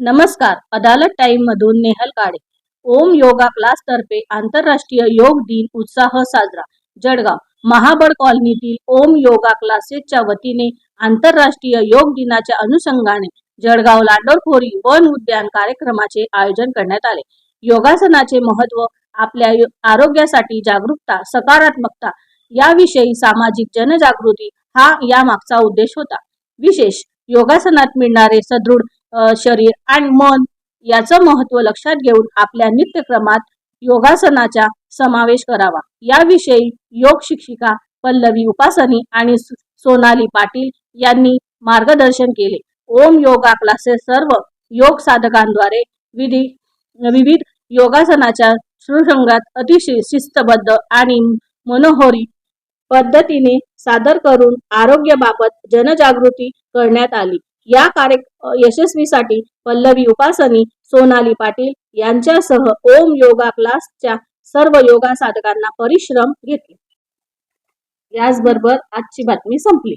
नमस्कार. अदालत टाइम मधून Nehal Kale Om yoga class तर्फे आंतरराष्ट्रीय योग दिन उत्साह साजरा. जळगाव महाबळ कॉलनीतील ओम योगा क्लासेसच्या वतीने आंतरराष्ट्रीय योग दिनाच्या अनुषंगाने जळगाव लांडोरखोरी वन उद्यान कार्यक्रमाचे आयोजन करण्यात आले. योगासनाचे महत्त्व आपल्या आरोग्यासाठी जागरूकता सकारात्मकता याविषयी सामाजिक जनजागृती हा यामागचा उद्देश होता. विशेष योगासनात मिळणारे सदृढ शरीर आणि मन याचं महत्त्व लक्षात घेऊन आपल्या नित्यक्रमात योगासनाचा समावेश करावा. याविषयी योग शिक्षिका पल्लवी उपासनी आणि सोनाली पाटील यांनी मार्गदर्शन केले. ओम योगा क्लासेस सर्व योग साधकांद्वारे विधी विविध योगासनाच्या सुसंगात अतिशय शिस्तबद्ध आणि मनोहरी पद्धतीने सादर करून आरोग्याबाबत जनजागृती करण्यात आली. या कार्य यशस्वीसाठी पल्लवी उपासनी सोनाली पाटील यांच्यासह ओम योगा क्लासच्या सर्व योगा साधकांना परिश्रम घेतले. याचबरोबर आजची बातमी संपली.